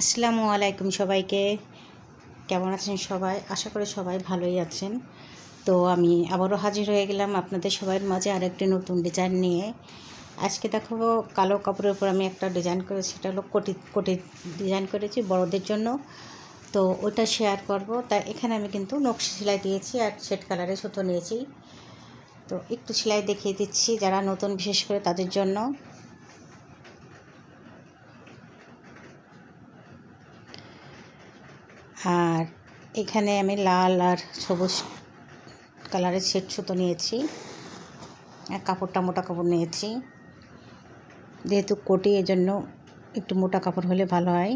আসসালামু আলাইকুম সবাইকে। কেমন আছেন সবাই? আশা করি সবাই ভালোই আছেন। তো আমি আবারও হাজির হয়ে গেলাম আপনাদের সবার মাঝে আরেকটি নতুন ডিজাইন নিয়ে। আজকে দেখাবো কালো কাপড়ের উপর আমি একটা ডিজাইন করেছি, সেটা হলো কোটি কোটি ডিজাইন করেছি বড়দের জন্য। তো ওটা শেয়ার করব। তাই এখানে আমি কিন্তু নকশি সেলাই দিয়েছি আর শেড কালারের সুতো নিয়েছি। তো একটু সেলাই দেখিয়ে দিচ্ছি যারা নতুন বিশেষ করে তাদের জন্য। আর এখানে আমি লাল আর সবুজ কালারের সেট সুতো নিয়েছি। আর কাপড়টা মোটা কাপড় নিয়েছি। যেহেতু কোটি, এজন্য একটু মোটা কাপড় হলে ভালো হয়।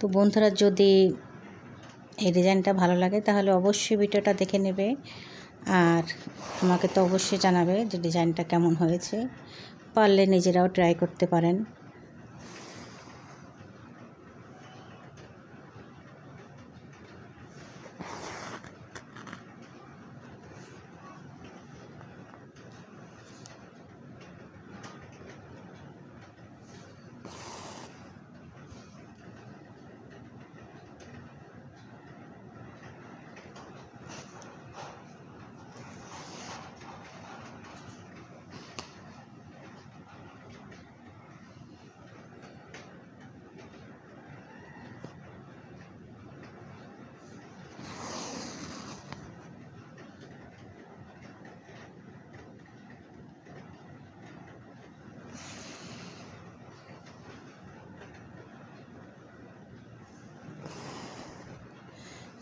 তো বন্ধুরা, যদি এই ডিজাইনটা ভালো লাগে, তাহলে অবশ্যই ভিডিওটা দেখে নেবে। আর আমাকে তো অবশ্যই জানাবে যে ডিজাইনটা কেমন হয়েছে। পারলে নিজেরাও ট্রাই করতে পারেন।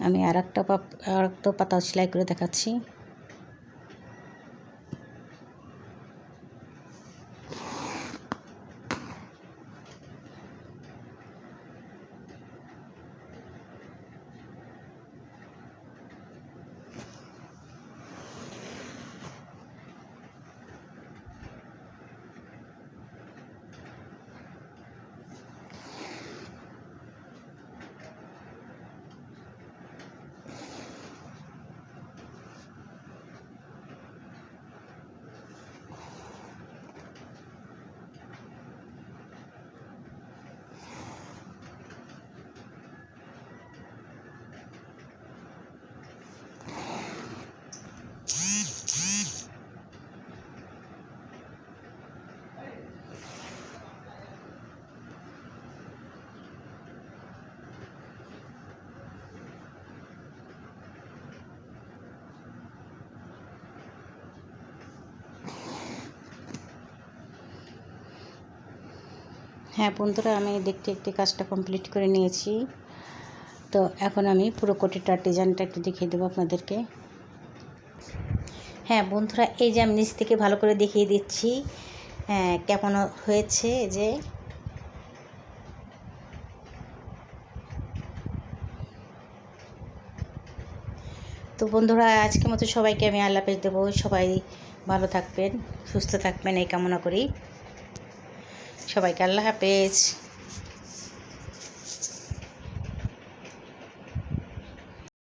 আমি আর একটা আর একটা পাতা সেলাই করে দেখাচ্ছি। হ্যাঁ বন্ধুরা, আমি দেখতে একটি কাজটা কমপ্লিট করে নিয়েছি। তো এখন আমি পুরো কোটিটার ডিজাইনটা একটু দেখিয়ে দেবো আপনাদেরকে। হ্যাঁ বন্ধুরা, এই যে আমি নিচ থেকে ভালো করে দেখিয়ে দিচ্ছি হ্যাঁ কেমন হয়েছে যে তো বন্ধুরা আজকে মতো সবাইকে আমি আল্লাহ পেজ দেবো। সবাই ভালো থাকবেন, সুস্থ থাকবেন, এই কামনা করি। সবাইকে আল্লাহ হাফেজ।